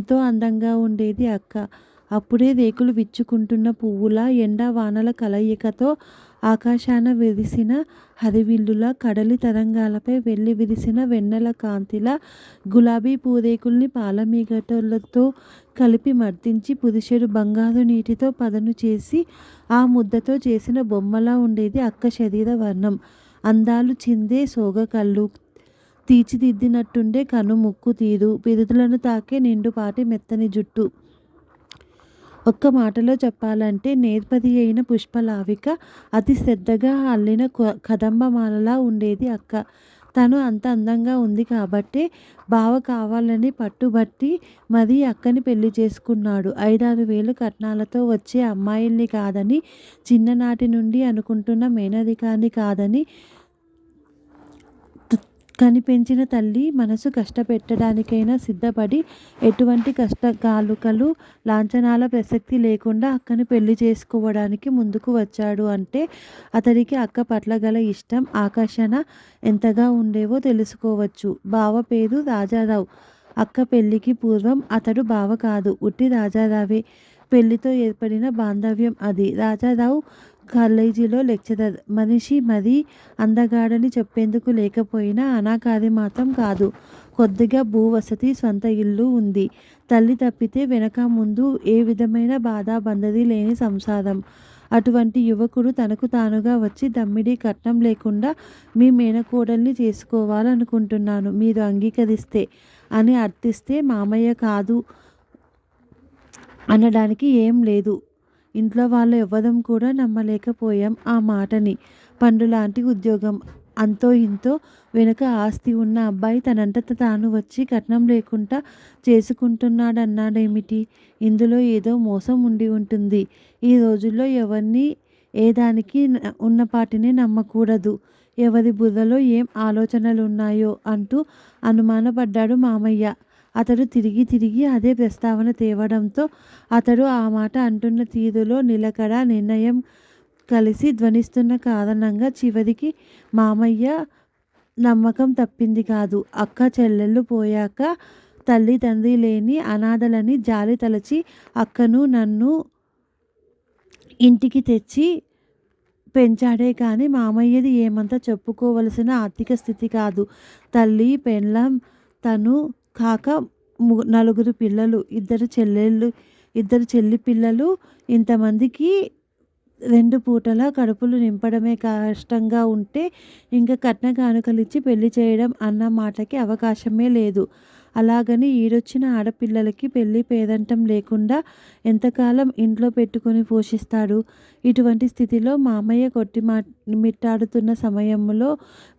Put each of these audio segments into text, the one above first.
ఎంతో అందంగా ఉండేది అక్క. అప్పుడే రేకులు విచ్చుకుంటున్న పువ్వులా ఎండా వానల కలయికతో ఆకాశాన విరిసిన హరివిల్లులా, కడలి తరంగాలపై వెళ్ళి విరిసిన వెన్నెల కాంతిలా, గులాబీ పూరేకుల్ని పాలమీగటలతో కలిపి మర్దించి పురుషుడు బంగారు నీటితో పదును చేసి ఆ ముద్దతో చేసిన బొమ్మలా ఉండేది అక్క శరీర వర్ణం. అందాలు చిందే సోగకళ్ళు, తీర్చిదిద్దినట్టుండే కను ముక్కు తీరు, పిరుదులను తాకే నిండుపాటి మెత్తని జుట్టు. ఒక్క మాటలో చెప్పాలంటే నేర్పది అయిన పుష్పలావిక, అతి శ్రద్ధగా అల్లిన కదంబమాలలా ఉండేది అక్క. తను అంత అందంగా ఉంది కాబట్టే బావ కావాలని పట్టుబట్టి మరీ అక్కని పెళ్ళి చేసుకున్నాడు. ఐదారు వేలు కట్నాలతో వచ్చే అమ్మాయిల్ని కాదని, చిన్ననాటి నుండి అనుకుంటున్న మేనరికాన్ని కాదని కనిపెంచిన తల్లి మనసు కష్టపెట్టడానికైనా సిద్ధపడి, ఎటువంటి కష్టకానుకలు, లాంఛనాల ప్రసక్తి లేకుండా అక్కని పెళ్ళి చేసుకోవడానికి ముందుకు వచ్చాడు అంటే అతడికి అక్క పట్ల గల ఇష్టం, ఆకర్షణ ఎంతగా ఉండేవో తెలుసుకోవచ్చు. బావ పేరు రాజారావు. అక్క పెళ్ళికి పూర్వం అతడు బావ కాదు. ఉట్టి రాజారావే. పెళ్ళితో ఏర్పడిన బాంధవ్యం అది. రాజారావు కాలేజీలో లెక్చరర్. మనిషి మరీ అందగాడని చెప్పేందుకు లేకపోయినా అనాకారి మాత్రం కాదు. కొద్దిగా భూవసతి, సొంత ఇల్లు ఉంది. తల్లి తప్పితే వెనక ముందు ఏ విధమైన బాధ బందది లేని సంసారం. అటువంటి యువకుడు తనకు తానుగా వచ్చి దమ్మిడీ కట్నం లేకుండా మీ మేనకోడల్ని చేసుకోవాలనుకుంటున్నాను మీరు అంగీకరిస్తే అని అర్థిస్తే మామయ్య కాదు అనడానికి ఏం లేదు. ఇంట్లో వాళ్ళు ఎవ్వరం కూడా నమ్మలేకపోయాం ఆ మాటని. పండులాంటి ఉద్యోగం, అంతో ఇంతో వెనుక ఆస్తి ఉన్న అబ్బాయి తనంతట తాను వచ్చి కట్నం లేకుండా చేసుకుంటున్నాడన్నాడేమిటి ఇందులో ఏదో మోసం ఉండి ఉంటుంది. ఈ రోజుల్లో ఎవర్నీ ఏదానికి ఉన్నపాటిని నమ్మకూడదు. ఎవరి బుర్రలో ఏం ఆలోచనలు ఉన్నాయో అంటూ అనుమానపడ్డాడు మామయ్య. అతడు తిరిగి తిరిగి అదే ప్రస్తావన తేవడంతో అతడు ఆ మాట అంటున్న తీరులో నిలకడ, నిర్ణయం కలిసి ధ్వనిస్తున్న కారణంగా చివరికి మామయ్య నమ్మకం తప్పింది కాదు. అక్క చెల్లెళ్ళు పోయాక తల్లి తండ్రి లేని అనాథలని జాలి తలచి అక్కను నన్ను ఇంటికి తెచ్చి పెంచాడే కానీ మామయ్యది ఏమంత చెప్పుకోవలసిన ఆర్థిక స్థితి కాదు. తల్లి, పెళ్ళాం, తను కాక నలుగురు పిల్లలు, ఇద్దరు చెల్లెళ్ళు ఇద్దరు చెల్లి పిల్లలు ఇంతమందికి రెండు పూటలా కడుపులు నింపడమే కష్టంగా ఉంటే ఇంకా కట్న కానుకలిచ్చి పెళ్ళి చేయడం అన్న మాటకి అవకాశమే లేదు. అలాగని ఈడొచ్చిన ఆడపిల్లలకి పెళ్ళి పేదంటం లేకుండా ఎంతకాలం ఇంట్లో పెట్టుకుని పోషిస్తాడు? ఇటువంటి స్థితిలో మామయ్య కొట్టి మా మిట్టాడుతున్న సమయంలో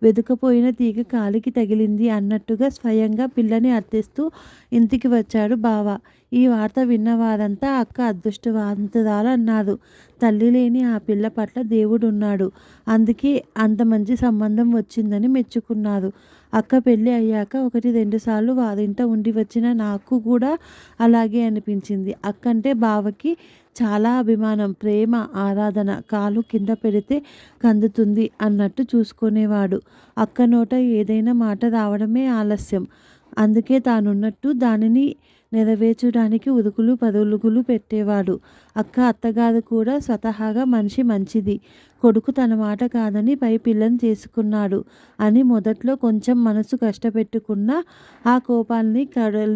వెదుకపోయిన తీగ కాలికి తగిలింది అన్నట్టుగా స్వయంగా పిల్లని అత్తేస్తూ ఇంటికి వచ్చాడు బావ. ఈ వార్త విన్నవారంతా అక్క అదృష్టవంతురాలు అన్నారు తల్లి లేని ఆ పిల్ల పట్ల దేవుడున్నాడు. అందుకే అంత మంచి సంబంధం వచ్చిందని మెచ్చుకున్నారు. అక్క పెళ్ళి అయ్యాక ఒకటి రెండుసార్లు వారింట ఉండి వచ్చిన నాకు కూడా అలాగే అనిపించింది. అక్కంటే బావకి చాలా అభిమానం, ప్రేమ, ఆరాధన. కాలు కింద పెడితే కందుతుంది అన్నట్టు చూసుకునేవాడు. అక్క నోట ఏదైనా మాట రావడమే ఆలస్యం. అందుకే తానున్నట్టు దానిని నెరవేర్చడానికి ఉరుకులు పరుగులు పెట్టేవాడు. అక్క అత్తగారు కూడా స్వతహాగా మనిషి మంచిది. కొడుకు తన మాట కాదని పై పిల్లని చేసుకున్నాడు అని మొదట్లో కొంచెం మనసు కష్టపెట్టుకున్నా ఆ కోపాల్ని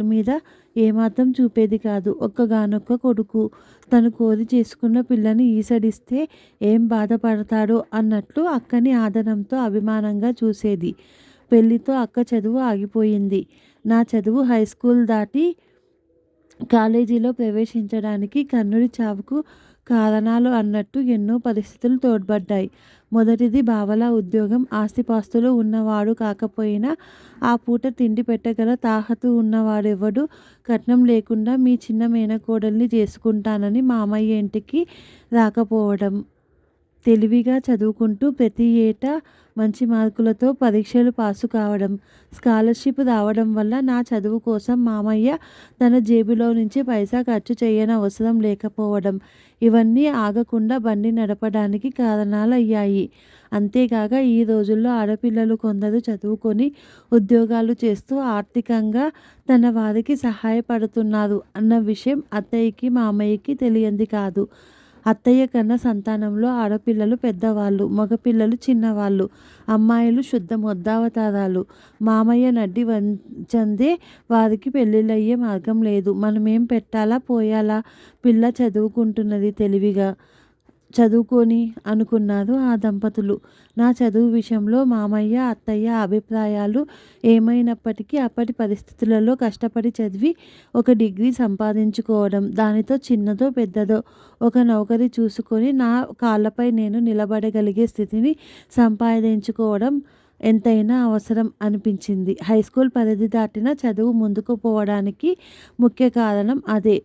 మీద ఏమాత్రం చూపేది కాదు. ఒక్కగానొక్క కొడుకు. తను కోరి చేసుకున్న పిల్లని ఈసడిస్తే ఏం బాధపడతాడో అన్నట్లు అక్కని ఆదరంతో, అభిమానంగా చూసేది. పెళ్ళితో అక్క చదువు ఆగిపోయింది. నా చదువు హై స్కూల్ దాటి కాలేజీలో ప్రవేశించడానికి కర్ణుడి చావుకు కారణాలు అన్నట్టు ఎన్నో పరిస్థితులు తోడ్పడ్డాయి. మొదటిది బావలా ఉద్యోగం, ఆస్తిపాస్తులు ఉన్నవాడు కాకపోయినా ఆ పూట తిండి పెట్టగల తాహతు ఉన్నవాడెవడూ కట్నం లేకుండా మీ చిన్న మేనకోడల్ని చేసుకుంటానని మామయ్య ఇంటికి రాకపోవడం. తెలివిగా చదువుకుంటూ ప్రతి ఏటా మంచి మార్కులతో పరీక్షలు పాసు కావడం స్కాలర్షిప్ రావడం వల్ల నా చదువు కోసం మామయ్య తన జేబులో నుంచి పైసా ఖర్చు చేయనవసరం లేకపోవడం. ఇవన్నీ ఆగకుండా బండి నడపడానికి కారణాలయ్యాయి. అంతేకాక ఈ రోజుల్లో ఆడపిల్లలు కొందరు చదువుకొని ఉద్యోగాలు చేస్తూ ఆర్థికంగా తన వారికి సహాయపడుతున్నారు అన్న విషయం అత్తయ్యకి మామయ్యకి తెలియంది కాదు. అత్తయ్య కన్నా సంతానంలో ఆడపిల్లలు పెద్దవాళ్ళు మగపిల్లలు చిన్నవాళ్ళు అమ్మాయిలు శుద్ధ మొద్దావతారాలు. మామయ్య నడ్డి వంచందే వారికి పెళ్ళిళ్ళయ్యే మార్గం లేదు. మనమేం పెట్టాలా పోయాలా? పిల్ల చదువుకుంటున్నది తెలివిగా. చదువుకొని అనుకున్నారు ఆ దంపతులు. నా చదువు విషయంలో మామయ్య అత్తయ్య అభిప్రాయాలు ఏమైనప్పటికీ అప్పటి పరిస్థితులలో కష్టపడి చదివి ఒక డిగ్రీ సంపాదించుకోవడం దానితో చిన్నదో పెద్దదో ఒక నౌకరి చూసుకొని నా కాళ్ళపై నేను నిలబడగలిగే స్థితిని సంపాదించుకోవడం ఎంతైనా అవసరం అనిపించింది. హై స్కూల్ పరిధి దాటిన చదువు ముందుకు పోవడానికి ముఖ్య కారణం అదే.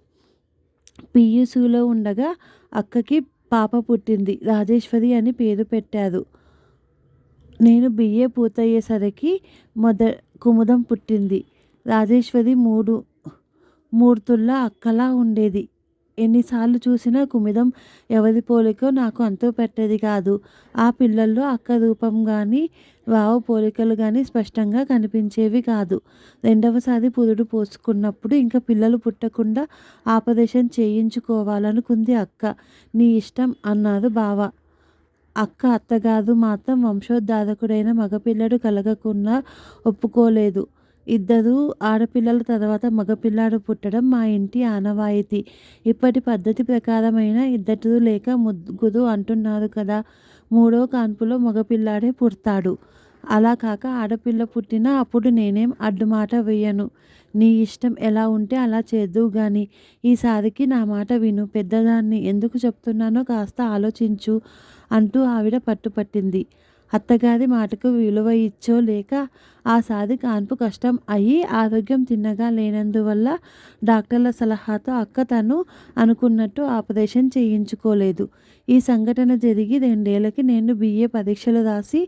పియూసీలో ఉండగా అక్కకి పాప పుట్టింది. రాజేశ్వరి అని పేరు పెట్టారు. నేను బిఏ పూర్తయ్యేసరికి మొద కుముదం పుట్టింది. రాజేశ్వరి మూడు మూర్తుల్ల అక్కలా ఉండేది. ఎన్నిసార్లు చూసినా కుమిదం ఎవరి పోలికో నాకు అంతు పెట్టేది కాదు. ఆ పిల్లల్లో అక్క రూపం కానీ వావ పోలికలు కానీ స్పష్టంగా కనిపించేవి కాదు. రెండవసారి పురుడు పోసుకున్నప్పుడు ఇంకా పిల్లలు పుట్టకుండా ఆపరేషన్ చేయించుకోవాలనుకుంది అక్క. నీ ఇష్టం అన్నారు బావ. అక్క అత్తగారు మాత్రం వంశోద్ధారకుడైన మగపిల్లడు కలగకుండా ఒప్పుకోలేదు. ఇద్దరు ఆడపిల్లల తర్వాత మగపిల్లాడు పుట్టడం మా ఇంటి ఆనవాయితీ. ఇప్పటి పద్ధతి ప్రకారమైన ఇద్దరు లేక ముగ్గురు అంటున్నారు కదా మూడో కాన్పులో మగపిల్లాడే పుడతాడు. అలా కాక ఆడపిల్ల పుట్టినా అప్పుడు నేనేం అడ్డుమాట వేయను. నీ ఇష్టం ఎలా ఉంటే అలా చేద్దువు కానీ ఈసారికి నా మాట విను. పెద్దదాన్ని ఎందుకు చెప్తున్నానో కాస్త ఆలోచించు అంటూ ఆవిడ పట్టుపట్టింది. అత్తగారి మాటకు విలువ ఇచ్చో లేక ఆ సాది కాన్పు కష్టం అయ్యి ఆరోగ్యం తిన్నగా లేనందువల్ల డాక్టర్ల సలహాతో అక్క తను అనుకున్నట్టు ఆపరేషన్ చేయించుకోలేదు. ఈ సంఘటన జరిగి రెండేళ్ళకి నేను బిఏ పరీక్షలు రాసి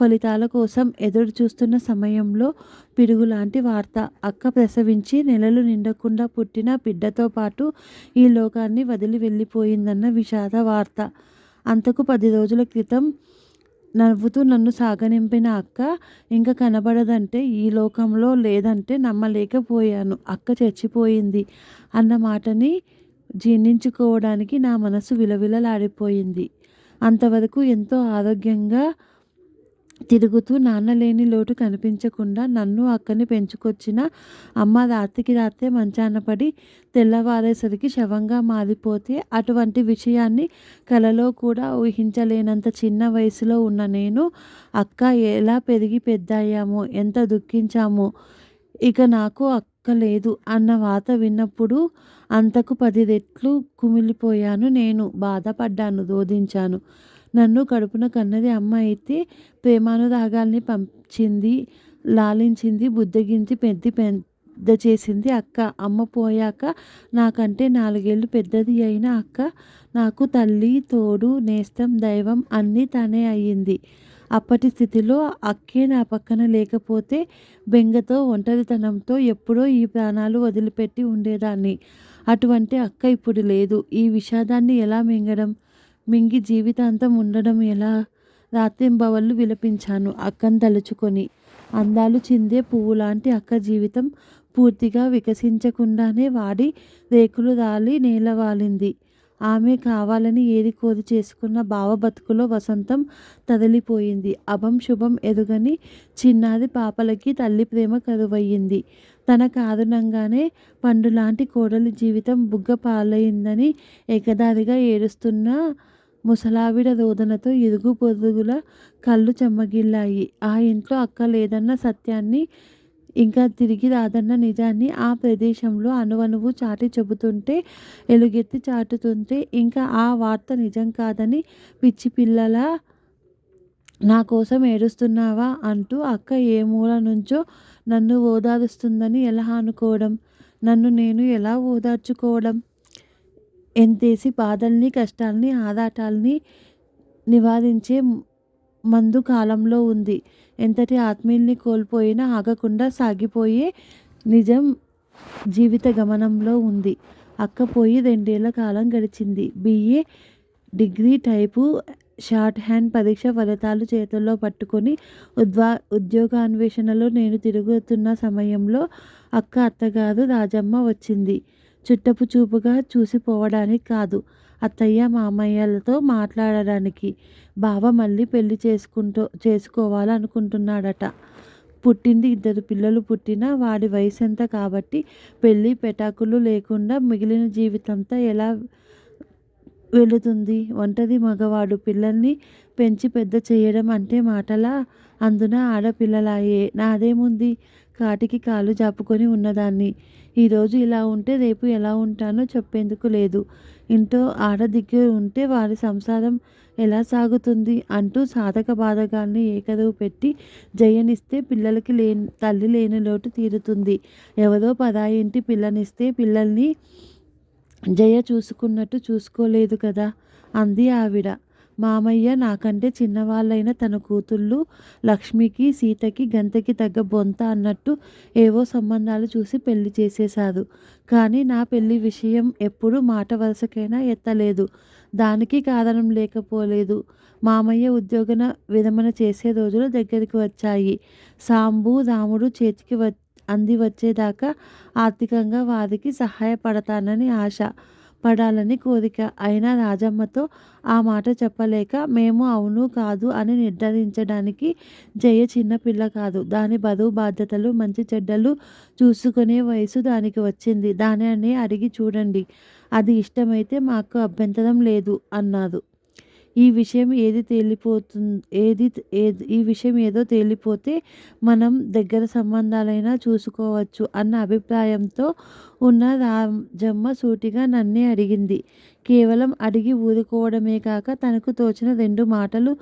ఫలితాల కోసం ఎదురు చూస్తున్న సమయంలో పిడుగు లాంటి వార్త అక్క ప్రసవించి నెలలు నిండకుండా పుట్టిన బిడ్డతో పాటు ఈ లోకాన్ని వదిలి వెళ్ళిపోయిందన్న విషాద వార్త. అంతకు పది రోజుల క్రితం నవ్వుతూ నన్ను సాగనింపిన అక్క ఇంకా కనబడదంటే ఈ లోకంలో లేదంటే నమ్మలేకపోయాను. అక్క చచ్చిపోయింది అన్న మాటని జీర్ణించుకోవడానికి నా మనసు విలవిలలాడిపోయింది. అంతవరకు ఎంతో ఆరోగ్యంగా తిరుగుతూ నాన్న లేని లోటు కనిపించకుండా నన్ను అక్కని పెంచుకొచ్చిన అమ్మ రాత్రికి రాత్రే మంచాన పడి తెల్లవారేసరికి శవంగా మారిపోతే అటువంటి విషయాన్ని కలలో కూడా ఊహించలేనంత చిన్న వయసులో ఉన్న నేను అక్క ఎలా పెరిగి పెద్దయ్యామో ఎంత దుఃఖించామో ఇక నాకు అక్క లేదు అన్న వాత విన్నప్పుడు అంతకు పది రెట్లు కుమిలిపోయాను నేను. బాధపడ్డాను రోధించాను. నన్ను కడుపున కన్నది అమ్మ అయితే ప్రేమానురాగాల్ని పంచింది లాలించింది బుద్ధగించి పెద్ద పెద్ద చేసింది అక్క. అమ్మ పోయాక నాకంటే నాలుగేళ్ళు పెద్దది అయిన అక్క నాకు తల్లి తోడు నేస్తం దైవం అన్నీ తనే అయ్యింది. అప్పటి స్థితిలో అక్కే నా పక్కన లేకపోతే బెంగతో ఒంటరితనంతో ఎప్పుడో ఈ ప్రాణాలు వదిలిపెట్టి ఉండేదాన్ని. అటువంటి అక్క ఇప్పుడు లేదు. ఈ విషాదాన్ని ఎలా మింగడం? మింగి జీవితాంతం ఉండడం ఎలా? రాత్రింబవళ్ళు విలపించాను. అక్కను తలుచుకొని అందాలు చిందే పువ్వు లాంటి అక్క జీవితం పూర్తిగా వికసించకుండానే వాడి రేకులు రాలి నేలవాలింది ఆమె కావాలని ఏది కోరి చేసుకున్న భావ బతుకులో వసంతం తదిలిపోయింది అభం శుభం ఎరుగని చిన్నాది పాపలకి తల్లి ప్రేమ కరువయ్యింది. తన కారణంగానే పండులాంటి కోడలి జీవితం బుగ్గ పాలైందని ఏకదారిగా ఏడుస్తున్న ముసలావిడ రోదనతో ఇరుగు పొరుగుల కళ్ళు చెమ్మగిల్లాయి. ఆ ఇంట్లో అక్క లేదన్న సత్యాన్ని ఇంకా తిరిగి రాదన్న నిజాన్ని ఆ ప్రదేశంలో అనువనువు చాటి చెబుతుంటే ఎలుగెత్తి చాటుతుంటే ఇంకా ఆ వార్త నిజం కాదని పిచ్చి పిల్లల నా కోసం ఏడుస్తున్నావా అంటూ అక్క ఏ మూల నుంచో నన్ను ఓదారుస్తుందని ఎలా అనుకోవడం? నన్ను నేను ఎలా ఓదార్చుకోవడం? ఎంతేసి బాధల్ని కష్టాల్ని ఆరాటాల్ని నివారించే మందు కాలంలో ఉంది. ఎంతటి ఆత్మీయుల్ని కోల్పోయినా ఆగకుండా సాగిపోయే నిజం జీవిత గమనంలో ఉంది. అక్క పోయి రెండేళ్ళ కాలం గడిచింది. BA degree type shorthand పరీక్ష ఫలితాలు చేతుల్లో పట్టుకొని ఉద్వా ఉద్యోగాన్వేషణలో నేను తిరుగుతున్న సమయంలో అక్క అత్తగారు రాజమ్మ వచ్చింది. చుట్టపు చూపుగా చూసిపోవడానికి కాదు. అత్తయ్య మామయ్యలతో మాట్లాడడానికి. బావ మళ్ళీ పెళ్ళి చేసుకుంటూ చేసుకోవాలనుకుంటున్నాడట. పుట్టింది ఇద్దరు పిల్లలు పుట్టినా వాడి వయసు ఎంత కాబట్టి పెళ్ళి పెటాకులు లేకుండా మిగిలిన జీవితంతో ఎలా వెళుతుంది? ఒంటరి మగవాడు పిల్లల్ని పెంచి పెద్ద చేయడం అంటే మాటలా? అందున ఆడపిల్లలాయే. నాదేముంది? కాటికి కాలు జాపుకొని ఉన్నదాన్ని. ఈరోజు ఇలా ఉంటే రేపు ఎలా ఉంటానో చెప్పేందుకు లేదు. ఇంట్లో ఆడ దిగ్గు ఉంటే వారి సంసారం ఎలా సాగుతుంది అంటూ సాధక బాధకాన్ని ఏకరువు పెట్టి జయనిస్తే పిల్లలకి లేని తల్లి లేని లోటు తీరుతుంది. ఎవరో పరాయి ఇంటి పిల్లనిస్తే పిల్లల్ని జయ చూసుకున్నట్టు చూసుకోలేదు కదా అంది ఆవిడ. మామయ్య నాకంటే చిన్నవాళ్ళైన తన కూతుళ్ళు లక్ష్మికి సీతకి గంతకి తగ్గ బొంత అన్నట్టు ఏవో సంబంధాలు చూసి పెళ్ళి చేసేశాడు కానీ నా పెళ్ళి విషయం ఎప్పుడు మాట వరుసకైనా ఎత్తలేదు. దానికి కారణం లేకపోలేదు. మామయ్య ఉద్యోగన విరమణ చేసే రోజులు దగ్గరికి వచ్చాయి. సాంబు రాముడు చేతికి వ అంది వచ్చేదాకా ఆర్థికంగా వారికి సహాయపడతానని ఆశ. పడాలని కోరిక. అయినా రాజమ్మతో ఆ మాట చెప్పలేక మేము అవును కాదు అని నిర్ధారించడానికి జయ చిన్నపిల్ల కాదు. దాని బరువు బాధ్యతలు మంచి చెడ్డలు చూసుకునే వయసు దానికి వచ్చింది. దానిని అడిగి చూడండి. అది ఇష్టమైతే మాకు అభ్యంతరం లేదు అన్నారు ఈ విషయం ఏది తేలిపోతుంది ఏది ఏది ఈ విషయం ఏదో తేలిపోతే మనం దగ్గర సంబంధాలైనా చూసుకోవచ్చు అన్న అభిప్రాయంతో ఉన్న రాజమ్మ సూటిగా నన్నే అడిగింది. కేవలం అడిగి ఊరుకోవడమే కాక తనకు తోచిన రెండు మాటలు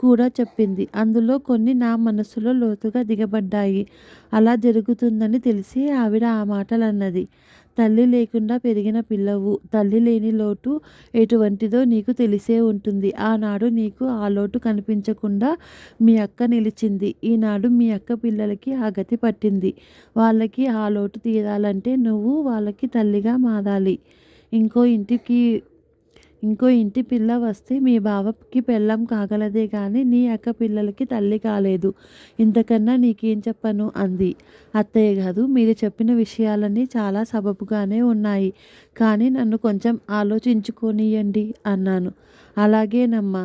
కూడా చెప్పింది. అందులో కొన్ని నా మనసులో లోతుగా దిగబడ్డాయి. అలా జరుగుతుందని తెలిసి ఆవిడ ఆ మాటలు అన్నది తల్లి లేకుండా పెరిగిన పిల్లవు. తల్లి లేని లోటు ఎటువంటిదో నీకు తెలిసే ఉంటుంది. ఆనాడు నీకు ఆ లోటు కనిపించకుండా మీ అక్క నిలిచింది. ఈనాడు మీ అక్క పిల్లలకి ఆ గతి పట్టింది. వాళ్ళకి ఆ లోటు తీరాలంటే నువ్వు వాళ్ళకి తల్లిగా మారాలి. ఇంకో ఇంటికి ఇంకో ఇంటి పిల్ల వస్తే మీ బావకి పెళ్ళం కాగలదే కానీ నీ అక్క పిల్లలకి తల్లి కాలేదు. ఇంతకన్నా నీకేం చెప్పను? అంది. అత్తయ్య కాదు మీరు చెప్పిన విషయాలన్నీ చాలా సబబుగానే ఉన్నాయి. కానీ నన్ను కొంచెం ఆలోచించుకోనియండి అన్నాను. అలాగేనమ్మా.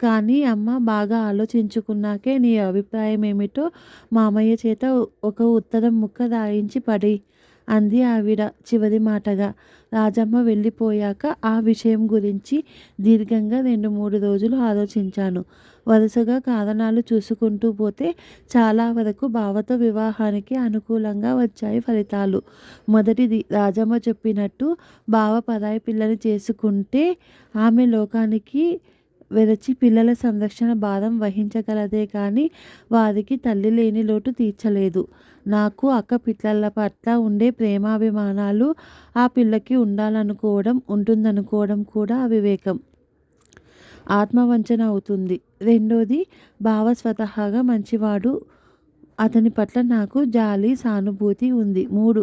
కానీ అమ్మ బాగా ఆలోచించుకున్నాకే నీ అభిప్రాయం ఏమిటో మామయ్య చేత ఒక ఉత్తరం ముక్క రాయించి పడి అంది ఆవిడ చివరి మాటగా. రాజమ్మ వెళ్ళిపోయాక ఆ విషయం గురించి దీర్ఘంగా రెండు మూడు రోజులు ఆలోచించాను. వరుసగా కారణాలు చూసుకుంటూ పోతే చాలా వరకు బావతో వివాహానికి అనుకూలంగా వచ్చాయి ఫలితాలు. మొదటిది రాజమ్మ చెప్పినట్టు బావ పరాయి పిల్లని చేసుకుంటే ఆమె లోకానికి వెరచి పిల్లల సంరక్షణ భారం వహించగలదే కానీ వారికి తల్లి లేని లోటు తీర్చలేదు. నాకు అక్క పిల్లల పట్ల ఉండే ప్రేమాభిమానాలు ఆ పిల్లకి ఉండాలనుకోవడం ఉంటుందనుకోవడం కూడా అవివేకం. ఆత్మవంచన అవుతుంది. రెండోది భావ స్వతహాగా మంచివాడు అతని పట్ల నాకు జాలి సానుభూతి ఉంది. మూడు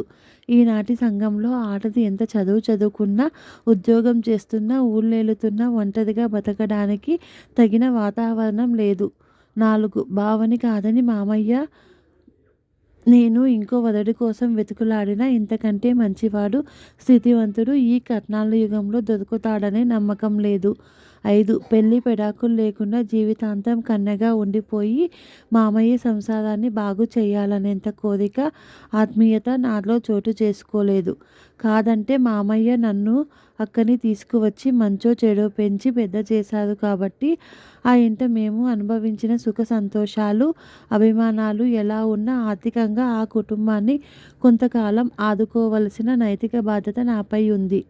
ఈనాటి సంఘంలో ఆడది ఎంత చదువు చదువుకున్నా ఉద్యోగం చేస్తున్నా ఊళ్ళేలుతున్నా ఒంటరిగా బతకడానికి తగిన వాతావరణం లేదు. నాలుగు భావని కాదని మామయ్య నేను ఇంకో వదడి కోసం వెతుకులాడిన ఇంతకంటే మంచివాడు స్థితివంతుడు ఈ కట్నాల యుగంలో దొరుకుతాడనే నమ్మకం లేదు. ఐదు పెళ్ళి పెడాకులు లేకుండా జీవితాంతం కన్నెగా ఉండిపోయి మామయ్య సంసారాన్ని బాగు చేయాలనేంత కోరిక ఆత్మీయత నాలో చోటు చేసుకోలేదు. కాదంటే మామయ్య నన్ను అక్కని తీసుకువచ్చి మంచో చెడో పెంచి పెద్ద చేశారు కాబట్టి ఆ ఇంట మేము అనుభవించిన సుఖ సంతోషాలు అభిమానాలు ఎలా ఉన్నా ఆర్థికంగా ఆ కుటుంబాన్ని కొంతకాలం ఆదుకోవలసిన నైతిక బాధ్యత నాపై ఉంది.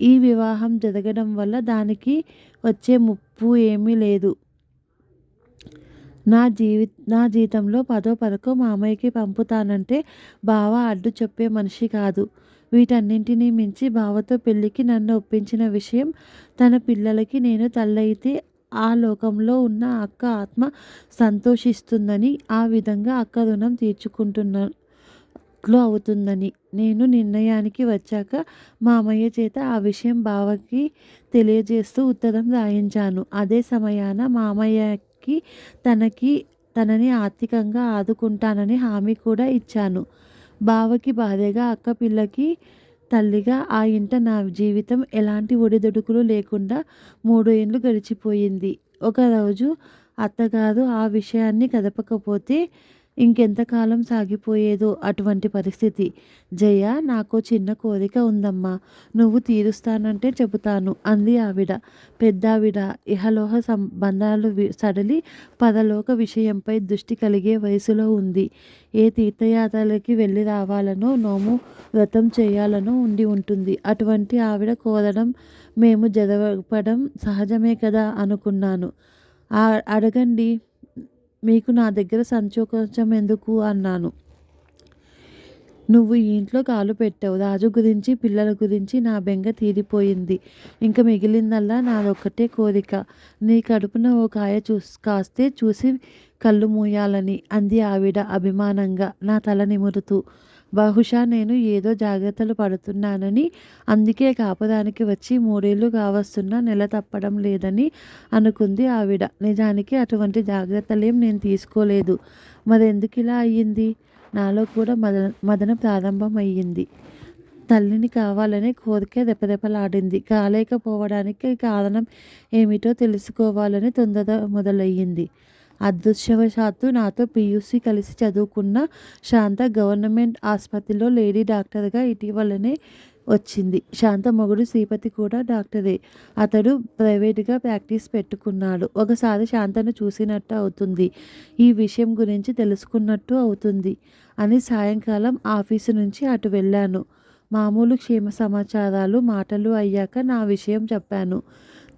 ఈ వివాహం జరగడం వల్ల దానికి వచ్చే ముప్పు ఏమీ లేదు. నా జీవి నా జీతంలో పదో పదకో మామయ్యకి పంపుతానంటే బావ అడ్డు చెప్పే మనిషి కాదు. వీటన్నింటినీ మించి బావతో పెళ్ళికి నన్ను ఒప్పించిన విషయం తన పిల్లలకి నేను తల్లయితే ఆ లోకంలో ఉన్న అక్క ఆత్మ సంతోషిస్తుందని ఆ విధంగా అక్క రుణం తీర్చుకుంటున్నట్లు అవుతుందని. నేను నిర్ణయానికి వచ్చాక మామయ్య చేత ఆ విషయం బావకి తెలియజేస్తూ ఉత్తరం రాయించాను. అదే సమయాన మామయ్యకి తనకి తనని ఆర్థికంగా ఆదుకుంటానని హామీ కూడా ఇచ్చాను. బావకి భార్యగా అక్క పిల్లకి తల్లిగా ఆ ఇంట నా జీవితం ఎలాంటి ఒడిదుడుకులు లేకుండా మూడు ఏళ్ళు గడిచిపోయింది. ఒకరోజు అత్తగారు ఆ విషయాన్ని కదపకపోతే ఇంకెంతకాలం సాగిపోయేదో అటువంటి పరిస్థితి. జయ నాకు చిన్న కోరిక ఉందమ్మా. నువ్వు తీరుస్తానంటే చెబుతాను అంది ఆవిడ. పెద్దావిడ ఇహలోహ సంబంధాలు సడలి పదలోక విషయంపై దృష్టి కలిగే వయసులో ఉంది. ఏ తీర్థయాత్రలకి వెళ్ళి రావాలనో నోము వ్రతం చేయాలనో ఉండి ఉంటుంది. అటువంటి ఆవిడ కోరడం మేము జరపడం సహజమే కదా అనుకున్నాను. అడగండి. మీకు నా దగ్గర సంచోకొంచం ఎందుకు అన్నాను. నువ్వు ఈ ఇంట్లో కాలు పెట్టావు. రాజు గురించి పిల్లల గురించి నా బెంగ తీరిపోయింది. ఇంకా మిగిలిందల్లా నాదొక్కటే కోరిక. నీ కడుపున ఓ కాయ చూసి కాస్తే చూసి కళ్ళు మూయాలని అంది ఆవిడ అభిమానంగా. నా తల నిమురుతూ. బహుశా నేను ఏదో జాగ్రత్తలు పడుతున్నానని అందుకే కాపదానికి వచ్చి మూడేళ్ళు కావస్తున్నా నెల తప్పడం లేదని అనుకుంది ఆవిడ. నిజానికి అటువంటి జాగ్రత్తలేం నేను తీసుకోలేదు. మరెందుకు ఇలా అయ్యింది? నాలో కూడా మదన మదన ప్రారంభం అయ్యింది. తల్లిని కావాలనే కోరిక రెపరెపలాడింది కాలేకపోవడానికి కారణం ఏమిటో తెలుసుకోవాలని తొందర మొదలయ్యింది. అదృష్టవశాత్తు నాతో పీయూసీ కలిసి చదువుకున్న శాంత గవర్నమెంట్ ఆసుపత్రిలో లేడీ డాక్టర్గా ఇటీవలనే వచ్చింది. శాంత మొగుడు శ్రీపతి కూడా డాక్టరే. అతడు ప్రైవేట్గా ప్రాక్టీస్ పెట్టుకున్నాడు. ఒకసారి శాంతను చూసినట్టు అవుతుంది. ఈ విషయం గురించి తెలుసుకున్నట్టు అవుతుంది అని సాయంకాలం ఆఫీసు నుంచి అటు వెళ్ళాను. మామూలు క్షేమ సమాచారాలు మాటలు అయ్యాక నా విషయం చెప్పాను.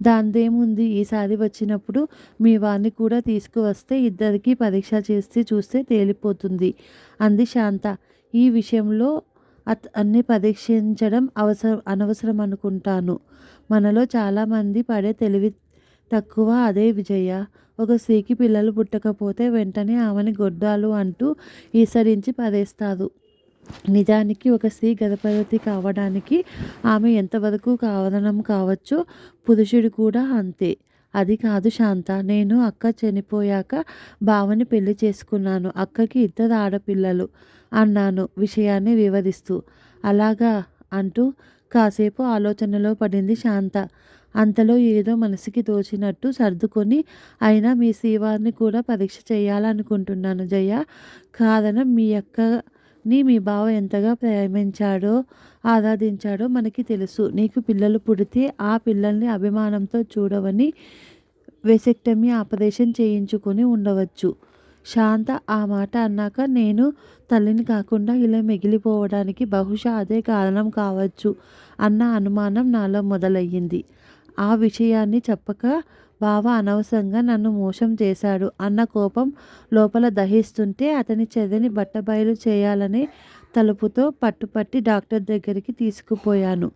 దాందేముంది? ఈసారి వచ్చినప్పుడు మీ వారిని కూడా తీసుకువస్తే ఇద్దరికి పరీక్ష చేసి చూస్తే తేలిపోతుంది. అంది శాంత. ఈ విషయంలో అత్ అన్ని పరీక్షించడం అవసరం అనవసరం అనుకుంటాను. మనలో చాలామంది పడే తెలివి తక్కువ అదే విజయ. ఒక స్త్రీకి పిల్లలు పుట్టకపోతే వెంటనే ఆమెని గొడ్డాలు అంటూ ఈసరించి పదేస్తారు నిజానికి ఒక స్త్రీ గర్భవతి కావడానికి ఆమె ఎంతవరకు కారణం కావచ్చో పురుషుడు కూడా అంతే. అది కాదు శాంత నేను అక్క చనిపోయాక బావని పెళ్ళి చేసుకున్నాను. అక్కకి ఇద్దరు ఆడపిల్లలు అన్నాను విషయాన్ని వివరిస్తూ. అలాగా అంటూ కాసేపు ఆలోచనలో పడింది శాంత. అంతలో ఏదో మనసుకి తోచినట్టు సర్దుకొని అయినా మీ శ్రీవారిని కూడా పరీక్ష చేయాలనుకుంటున్నాను జయ. కారణం మీ అక్క నీ మీ బావ ఎంతగా ప్రేమించాడో ఆరాధించాడో మనకి తెలుసు. నీకు పిల్లలు పుడితే ఆ పిల్లల్ని అభిమానంతో చూడవని వెసెక్టమీ ఆపరేషన్ చేయించుకొని ఉండవచ్చు. శాంత ఆ మాట అన్నాక నేను తల్లిని కాకుండా ఇలా మిగిలిపోవడానికి బహుశా అదే కారణం కావచ్చు అన్న అనుమానం నాలో మొదలయ్యింది. ఆ విషయాన్ని చెప్పక బావ అనవసరంగా నన్ను మోసం చేశాడు. అన్న కోపం లోపల దహిస్తుంటే అతని చెదని బట్టబయలు చేయాలని తలుపుతో పట్టుపట్టి డాక్టర్ దగ్గరికి తీసుకుపోయాను.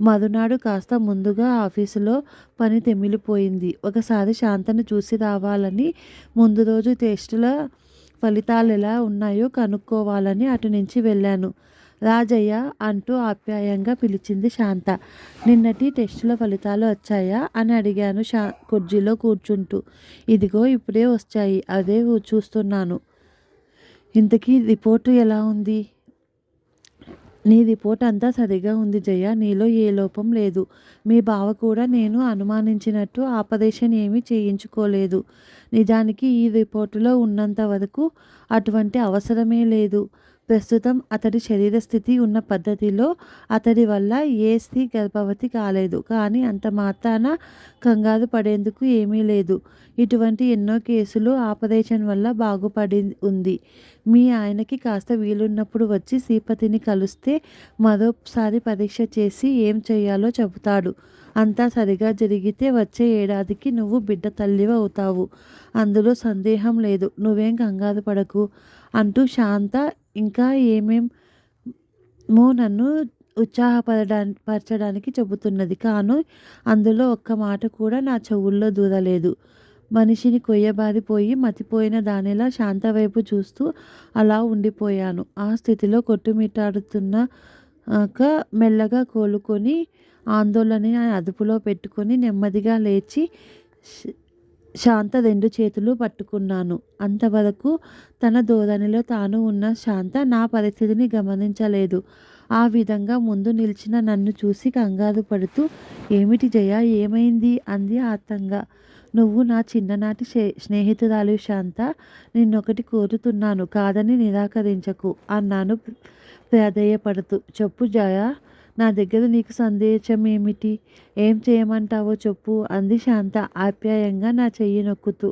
మరునాడు కాస్త ముందుగా ఆఫీసులో పని తెమిలిపోయింది. ఒకసారి శాంతను చూసి రావాలని ముందు రోజు టెస్టుల ఫలితాలు ఎలా ఉన్నాయో కనుక్కోవాలని అటు నుంచి వెళ్ళాను. రాజయ్య అంటూ ఆప్యాయంగా పిలిచింది శాంత. నిన్నటి టెస్టుల ఫలితాలు వచ్చాయా? అని అడిగాను శా కుర్జీలో కూర్చుంటూ. ఇదిగో ఇప్పుడే వచ్చాయి. అదే చూస్తున్నాను. ఇంతకీ రిపోర్టు ఎలా ఉంది? నీ రిపోర్ట్ అంతా సరిగా ఉంది జయ. నీలో ఏ లోపం లేదు. మీ బావ కూడా నేను అనుమానించినట్టు ఆపరేషన్ ఏమీ చేయించుకోలేదు. నిజానికి ఈ రిపోర్టులో ఉన్నంత వరకు అటువంటి అవసరమే లేదు. ప్రస్తుతం అతడి శరీర స్థితి ఉన్న పద్ధతిలో అతడి వల్ల ఏ స్త్రీ గర్భవతి కాలేదు. కానీ అంత మాత్రాన కంగారు పడేందుకు ఏమీ లేదు. ఇటువంటి ఎన్నో కేసులు ఆపరేషన్ వల్ల బాగుపడి ఉంది. మీ ఆయనకి కాస్త వీలున్నప్పుడు వచ్చి శ్రీపతిని కలిస్తే మరోసారి పరీక్ష చేసి ఏం చేయాలో చెబుతాడు. అంతా సరిగా జరిగితే వచ్చే ఏడాదికి నువ్వు బిడ్డ తల్లివి అవుతావు. అందులో సందేహం లేదు. నువ్వేం కంగారు పడకు అంటూ శాంత ఇంకా ఏమేమో నన్ను ఉత్సాహపరడా పరచడానికి చెబుతున్నది. కాను అందులో ఒక్క మాట కూడా నా చెవుల్లో దూరలేదు. మనిషిని కొయ్యబారిపోయి మతిపోయిన దానిలా శాంత వైపు చూస్తూ అలా ఉండిపోయాను. ఆ స్థితిలో కొట్టుమిట్టాడుతున్నాక మెల్లగా కోలుకొని ఆందోళనని అదుపులో పెట్టుకొని నెమ్మదిగా లేచి శాంత రెండు చేతులు పట్టుకున్నాను. అంతవరకు తన ధోరణిలో తాను ఉన్న శాంత నా పరిస్థితిని గమనించలేదు. ఆ విధంగా ముందు నిలిచిన నన్ను చూసి కంగారు పడుతూ ఏమిటి జయ ఏమైంది? అంది ఆతంగా నువ్వు నా చిన్ననాటి స్నేహితురాలు శాంత. నిన్నొకటి కోరుతున్నాను. కాదని నిరాకరించకు అన్నాను ప్రాధేయపడుతూ చెప్పు జయ నా దగ్గర నీకు సందేశం ఏమిటి? ఏం చేయమంటావో చెప్పు అంది శాంత ఆప్యాయంగా నా చెయ్యి నొక్కుతూ.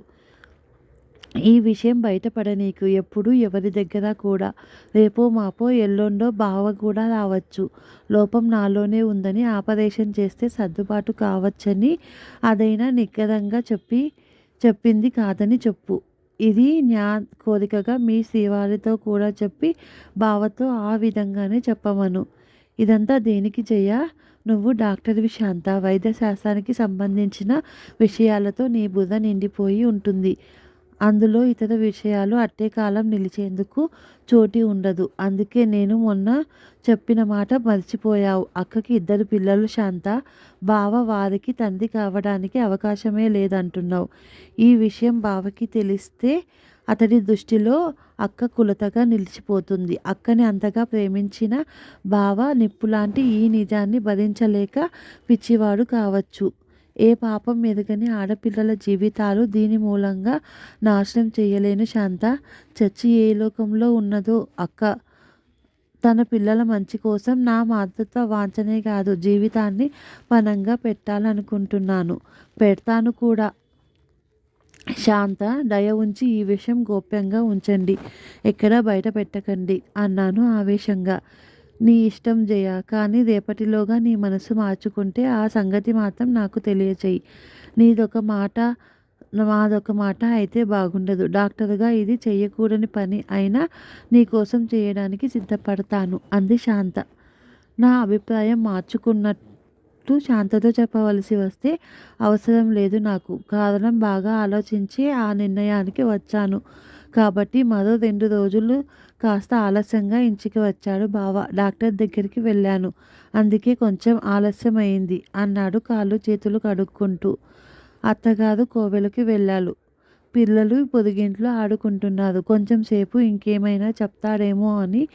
ఈ విషయం బయటపడ నీకు ఎప్పుడు ఎవరి దగ్గర కూడా రేపో మాపో ఎల్లుండో బావ కూడా రావచ్చు. లోపం నాలోనే ఉందని ఆపరేషన్ చేస్తే సర్దుబాటు కావచ్చని అదైనా నిగ్గరంగా చెప్పి చెప్పింది కాదని చెప్పు. ఇది న్యా కోరికగా మీ శ్రీవారితో కూడా చెప్పి బావతో ఆ విధంగానే చెప్పమను. ఇదంతా దేనికి జయ? నువ్వు డాక్టర్వి శాంత వైద్యశాస్త్రానికి సంబంధించిన విషయాలతో నీ బుర్ర నిండిపోయి ఉంటుంది. అందులో ఇతర విషయాలు అట్టే కాలం నిలిచేందుకు చోటి ఉండదు. అందుకే నేను మొన్న చెప్పిన మాట మర్చిపోయావు. అక్కకి ఇద్దరు పిల్లలు శాంత బావ వారికి తండ్రి కావడానికి అవకాశమే లేదంటున్నావు. ఈ విషయం బావకి తెలిస్తే అతడి దృష్టిలో అక్క కులతగా నిలిచిపోతుంది. అక్కని అంతగా ప్రేమించిన బావ నిప్పులాంటి ఈ నిజాన్ని భరించలేక పిచ్చివాడు కావచ్చు. ఏ పాపం ఎదగని ఆడపిల్లల జీవితాలు దీని మూలంగా నాశనం చేయలేని శాంత చచ్చి ఏ లోకంలో ఉన్నదో అక్క. తన పిల్లల మంచి కోసం నా మాతృత్వ వాంఛనే కాదు జీవితాన్ని పనంగా పెట్టాలనుకుంటున్నాను. పెడతాను కూడా. శాంత దయ ఉంచి ఈ విషయం గోప్యంగా ఉంచండి. ఎక్కడా బయట పెట్టకండి అన్నాను ఆవేశంగా. నీ ఇష్టం జయ కానీ రేపటిలోగా నీ మనసు మార్చుకుంటే ఆ సంగతి మాత్రం నాకు తెలియచేయి. నీదొక మాట మాదొక మాట అయితే బాగుండదు. డాక్టర్గా ఇది చేయకూడని పని అయినా నీకోసం చేయడానికి సిద్ధపడతాను అంది శాంత. నా అభిప్రాయం మార్చుకున్నట్టు శాంతతో చెప్పవలసి వస్తే అవసరం లేదు నాకు. కారణం బాగా ఆలోచించి ఆ నిర్ణయానికి వచ్చాను. కాబట్టి మరో రెండు రోజులు కాస్త ఆలస్యంగా ఇంటికి వచ్చాడు బావ. డాక్టర్ దగ్గరికి వెళ్ళాను. అందుకే కొంచెం ఆలస్యం అయింది అన్నాడు కాళ్ళు చేతులు కడుక్కుంటూ. అత్తగారు కోవెలకి వెళ్ళారు. పిల్లలు పొదిగింట్లో ఆడుకుంటున్నారు. కొంచెం సేపు ఇంకేమైనా చెప్తాడేమో అని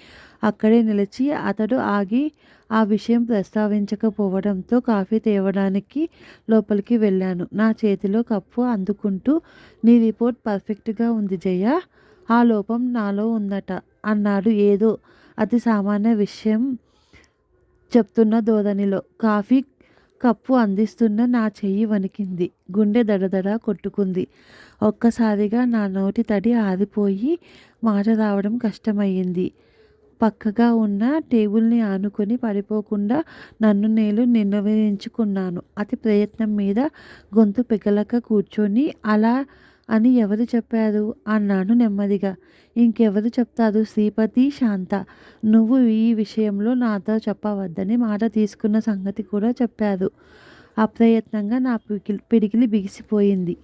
అక్కడే నిలిచి అతడు ఆగి ఆ విషయం ప్రస్తావించకపోవడంతో కాఫీ తేవడానికి లోపలికి వెళ్ళాను. నా చేతిలో కప్పు అందుకుంటూ నీ రిపోర్ట్ పర్ఫెక్ట్గా ఉంది జయ. ఆ లోపం నాలో ఉందట అన్నాడు ఏదో అతి సామాన్య విషయం చెప్తున్న ధోరణిలో. కాఫీ కప్పు అందిస్తున్న నా చెయ్యి వణికింది. గుండె దడదడ కొట్టుకుంది. ఒక్కసారిగా నా నోటి తడి ఆరిపోయి మాట రావడం కష్టమయ్యింది. పక్కగా ఉన్న టేబుల్ని ఆనుకొని పడిపోకుండా నన్ను నేను నిర్ణయించుకున్నాను. అతి ప్రయత్నం మీద గొంతు పెగలక కూర్చొని అలా అని ఎవరు చెప్పారు? అన్నాను నెమ్మదిగా. ఇంకెవరు చెప్తారు శ్రీపతి శాంత? నువ్వు ఈ విషయంలో నాతో చెప్పవద్దని మాట తీసుకున్న సంగతి కూడా చెప్పారు. అప్రయత్నంగా నా పికిలి పిడికిలి బిగిసిపోయింది.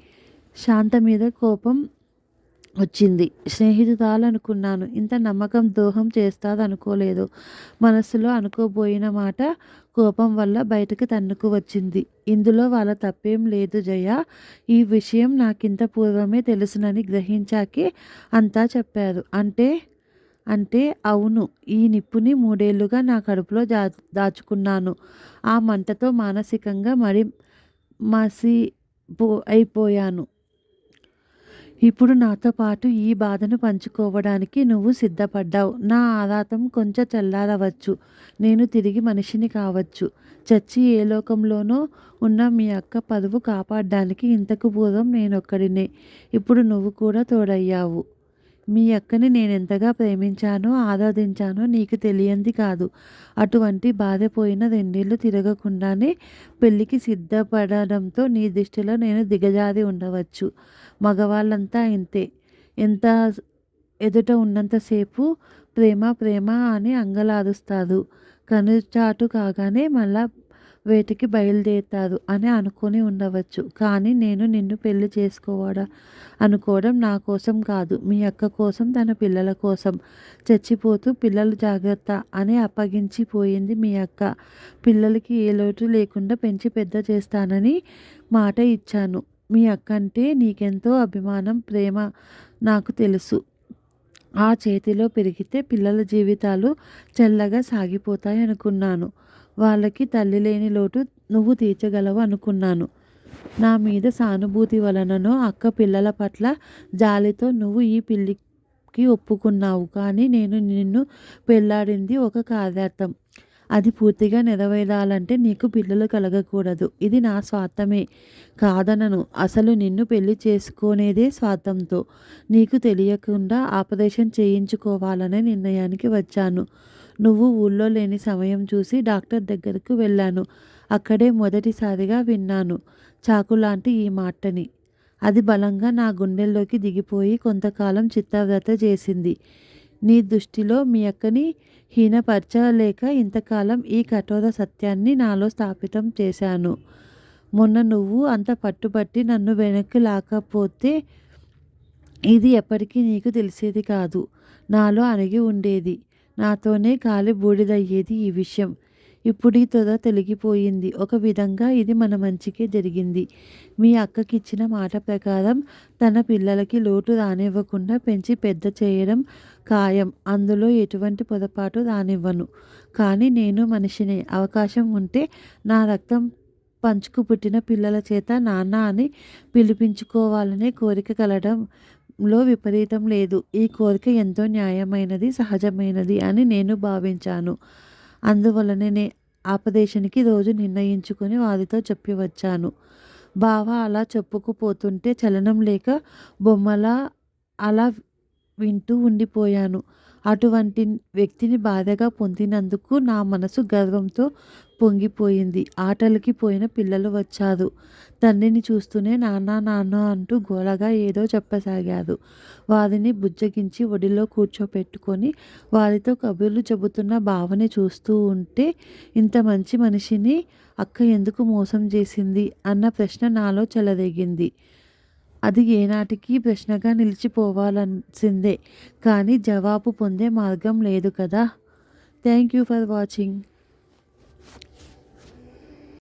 శాంత మీద కోపం వచ్చింది. స్నేహితురాలు అనుకున్నాను ఇంత నమ్మకం ద్రోహం చేస్తాదనుకోలేదు. మనసులో అనుకోబోయిన మాట కోపం వల్ల బయటకు తన్నుకు వచ్చింది. ఇందులో వాళ్ళ తప్పేం లేదు జయ. ఈ విషయం నాకింత పూర్వమే తెలుసునని గ్రహించాకే అంతా చెప్పారు. అంటే అంటే అవును ఈ నిప్పుని మూడేళ్ళుగా నా కడుపులో దా దాచుకున్నాను. ఆ మంటతో మానసికంగా మరి మసి పో అయిపోయాను. ఇప్పుడు నాతో పాటు ఈ బాధను పంచుకోవడానికి నువ్వు సిద్ధపడ్డావు. నా ఆరాటం కొంచెం చల్లారవచ్చు. నేను తిరిగి మనిషిని కావచ్చు. చచ్చి ఏ లోకంలోనో ఉన్న మీ అక్క పరువు కాపాడడానికి ఇంతకు పూర్వం నేనొక్కడినే. ఇప్పుడు నువ్వు కూడా తోడయ్యావు. మీ అక్కని నేను ఎంతగా ప్రేమించానో ఆరాధించానో నీకు తెలియంది కాదు. అటువంటి బాధపోయిన రెండేళ్ళు తిరగకుండానే పెళ్ళికి సిద్ధపడడంతో నీ దృష్టిలో నేను దిగజారి ఉండవచ్చు. మగవాళ్ళంతా ఇంతే. ఎంత ఎదుట ఉన్నంతసేపు ప్రేమ ప్రేమ అని అంగలారుస్తారు. కనుచాటు కాగానే మళ్ళా వేటకి బయలుదేరుతారు అని అనుకొని ఉండవచ్చు. కానీ నేను నిన్ను పెళ్ళి చేసుకోవడం? అనుకోవడం నా కోసం కాదు. మీ అక్క కోసం తన పిల్లల కోసం. చచ్చిపోతూ పిల్లలు జాగ్రత్త అని అప్పగించిపోయింది మీ అక్క. పిల్లలకి ఏ లోటు లేకుండా పెంచి పెద్ద చేస్తానని మాట ఇచ్చాను. మీ అక్క అంటే నీకెంతో అభిమానం ప్రేమ నాకు తెలుసు. ఆ చేతిలో పెరిగితే పిల్లల జీవితాలు చల్లగా సాగిపోతాయి అనుకున్నాను వాళ్ళకి తల్లి లేని లోటు నువ్వు తీర్చగలవు అనుకున్నాను. నా మీద సానుభూతి వలననో అక్క పిల్లల పట్ల జాలితో నువ్వు ఈ పిల్లికి ఒప్పుకున్నావు. కానీ నేను నిన్ను పెళ్ళాడింది ఒక కార్యార్థం అది పూర్తిగా నెరవేరాలంటే నీకు పిల్లలు కలగకూడదు. ఇది నా స్వార్థమే కాదనను. అసలు నిన్ను పెళ్ళి చేసుకునేదే స్వార్థంతో. నీకు తెలియకుండా ఆపరేషన్ చేయించుకోవాలనే నిర్ణయానికి వచ్చాను. నువ్వు ఊళ్ళో లేని సమయం చూసి డాక్టర్ దగ్గరకు వెళ్ళాను. అక్కడే మొదటిసారిగా విన్నాను చాకు లాంటి ఈ మాటని. అది బలంగా నా గుండెల్లోకి దిగిపోయి కొంతకాలం చిత్తవ్రత చేసింది. నీ దృష్టిలో మీ అక్కని హీనపరచలేక ఇంతకాలం ఈ కఠోర సత్యాన్ని నాలో స్థాపితం చేశాను. మొన్న నువ్వు అంత పట్టుబట్టి నన్ను వెనక్కి లాకపోతే ఇది ఎప్పటికీ నీకు తెలిసేది కాదు. నాలో అణిగి ఉండేది. నాతోనే కాలి బూడిదయ్యేది ఈ విషయం. ఇప్పుడు ఈ తొద తొలగిపోయింది. ఒక విధంగా ఇది మన మంచికే జరిగింది. మీ అక్కకిచ్చిన మాట ప్రకారం తన పిల్లలకి లోటు రానివ్వకుండా పెంచి పెద్ద చేయడం ఖాయం. అందులో ఎటువంటి పొరపాటు రానివ్వను. కానీ నేను మనిషినే. అవకాశం ఉంటే నా రక్తం పంచుకు పుట్టిన పిల్లల చేత నాన్న అని పిలిపించుకోవాలనే కోరిక లో విపరీతం లేదు. ఈ కోరిక ఎంతో న్యాయమైనది సహజమైనది అని నేను భావించాను. అందువలననే ఆపరేషన్కి రోజు నిర్ణయించుకొని వారితో చెప్పి వచ్చాను. బావ అలా చెప్పుకుపోతుంటే చలనం లేక బొమ్మలా అలా వింటూ ఉండిపోయాను. అటువంటి వ్యక్తిని బాధగా పొందినందుకు నా మనసు గర్వంతో పొంగిపోయింది. ఆటలకి పోయిన పిల్లలు వచ్చారు. తండ్రిని చూస్తూనే నాన్న నాన్న అంటూ గోలగా ఏదో చెప్పసాగారు. వారిని బుజ్జగించి ఒడిలో కూర్చోపెట్టుకొని వారితో కబుర్లు చెబుతున్న భావని చూస్తూ ఉంటే ఇంత మంచి మనిషిని అక్క ఎందుకు మోసం చేసింది? అన్న ప్రశ్న నాలో చెలరేగింది. అది ఏనాటికి ప్రశ్నగా నిలిచిపోవాల్సిందే. కానీ జవాబు పొందే మార్గం లేదు కదా. Thank you for watching.